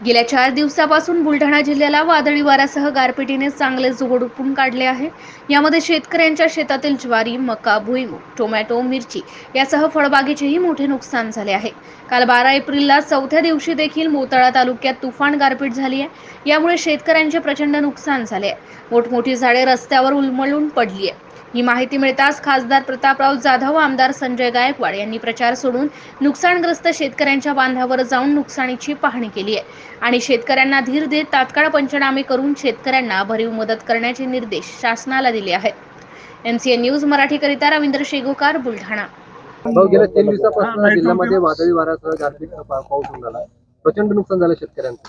गेल्या चार दिवसापासून बुलढाणा जिल्ह्याला वादळी वाऱ्यासह गारपिटीने चांगले झोडपून काढले आहे. यामध्ये शेतकऱ्यांच्या शेतातील ज्वारी मका भुईमूग टोमॅटो मिरची यासह फळबागेचेही मोठे नुकसान झाले आहे. काल बारा एप्रिलला चौथ्या दिवशी देखील मोताळा तालुक्यात तुफान गारपीट झाली आहे. यामुळे शेतकऱ्यांचे प्रचंड नुकसान झाले आहे. मोठमोठी झाडे रस्त्यावर उलमळून पडली आहे ही माहिती मिळताच खासदार प्रतापराव जाधव आमदार संजय गायकवाड यांनी प्रचार सोडून नुकसानग्रस्त शेतकऱ्यांच्या बांधावर जाऊन नुकसानीची पाहणी केली आहे. आणि शेतकऱ्यांना धीर देत तात्काळ पंचनामे करून शेतकऱ्यांना भरीव मदत करण्याचे निर्देश शासनाला दिले आहेत. एमसीएन न्यूज मराठीकरिता रवींद्र शेगोकार बुलढाणा. भाऊ गेल्या तीन दिवसापासून जिल्ह्यामध्ये वादळी वाऱ्यासह गारपीट पाऊस होऊन झाला प्रचंड नुकसान झालं शेतकऱ्यांचं.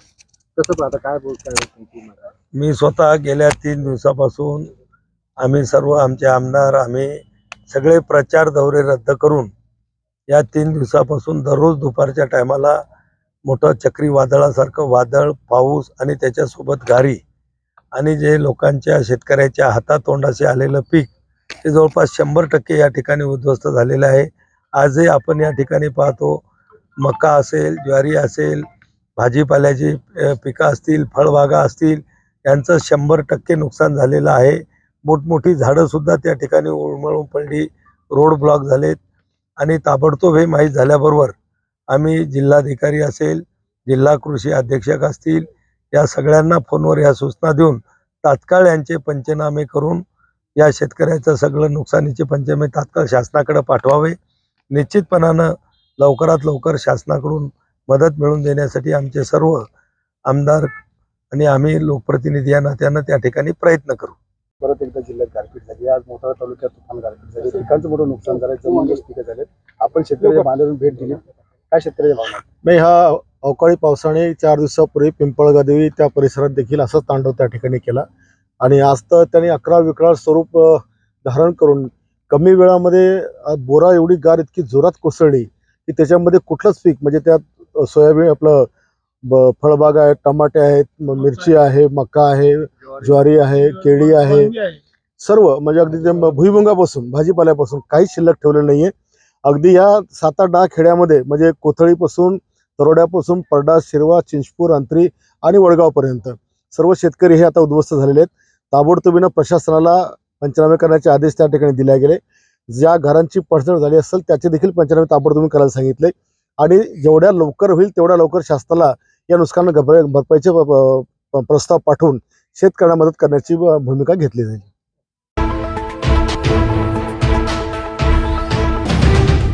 कसं पाहता काय बोलताय? मी स्वतः गेल्या तीन दिवसापासून आम्ही सर्व आमचे आमदार आम्ही सगळे प्रचार दौरे रद्द करून या तीन दिवसापासून दररोज दुपारच्या टायमाला मोठं चक्रीवादळासारखं वादळ पाऊस आणि त्याच्यासोबत गारी आणि जे लोकांच्या शेतकऱ्याच्या हातातोंडाशी आलेलं पीक ते जवळपास शंभर टक्के या ठिकाणी उद्ध्वस्त झालेलं आहे. आजही आपण या ठिकाणी पाहतो मका असेल ज्वारी असेल भाजीपाल्याची पिकं असतील फळबागा असतील यांचं शंभर टक्के नुकसान झालेलं आहे. मोठमोठी झाडंसुद्धा त्या ठिकाणी उळमळून पडली. रोड ब्लॉक झालेत. आणि ताबडतोब हे माहीत झाल्याबरोबर आम्ही जिल्हाधिकारी असेल जिल्हा कृषी अधीक्षक असतील या सगळ्यांना फोनवर या सूचना देऊन तात्काळ यांचे पंचनामे करून या शेतकऱ्याचं सगळं नुकसानीचे पंचनामे तात्काळ शासनाकडे पाठवावे. निश्चितपणानं लवकरात लवकर शासनाकडून मदत मिळवून देण्यासाठी आमचे सर्व आमदार आणि आम्ही लोकप्रतिनिधी या नात्यानं त्या ठिकाणी प्रयत्न करू. परत एकदा जिल्ह्यात गारपीट झाली. आज मोठा तालुक्यात तुफान गारपीट झाली. पिकांचं मोठं नुकसान झालं जमीन पिकं झालेत? आपण शेतकऱ्याच्या बांधावरून भेट दिली. काय शेतकऱ्याच्या भावना? नाही हा अवकाळी पावसाने चार दिवसापूर्वी पिंपळगादेवी त्या परिसरात देखील असंच तांडव त्या ठिकाणी केला. आणि आज तर त्यांनी अकरा विकराळ स्वरूप धारण करून कमी वेळामध्ये बोरा एवढी गार इतकी जोरात कोसळली की त्याच्यामध्ये कुठलंच पीक म्हणजे त्यात सोयाबीन आपलं फळबाग आहेत टमाटे आहेत मिरची आहे मका आहे ज्वारी आहे केळी आहे. सर्व म्हणजे अगदी ते म- भुईमुगापासून भाजीपाल्यापासून काहीच शिल्लक ठेवलेलं नाहीये. अगदी या सात आठ दहा खेड्यामध्ये म्हणजे कोथळीपासून तरोड्यापासून परडा शिरवा चिंचपूर अंतरी आणि वडगावपर्यंत. सर्व शेतकरी हे आता उद्ध्वस्त झालेले आहेत. ताबडतोबीनं प्रशासनाला पंचनामे करण्याचे आदेश त्या ठिकाणी दिले गेले. ज्या घरांची पडझड झाली असेल त्याचे देखील पंचनामे ताबडतोबी करायला सांगितले. आणि जेवढ्या लवकर होईल तेवढ्या लवकर शासनाला या नुकसान भरपाईचे प्रस्ताव पाठवून शेतकऱ्यांना मदत करण्याची भूमिका घेतली जाईल.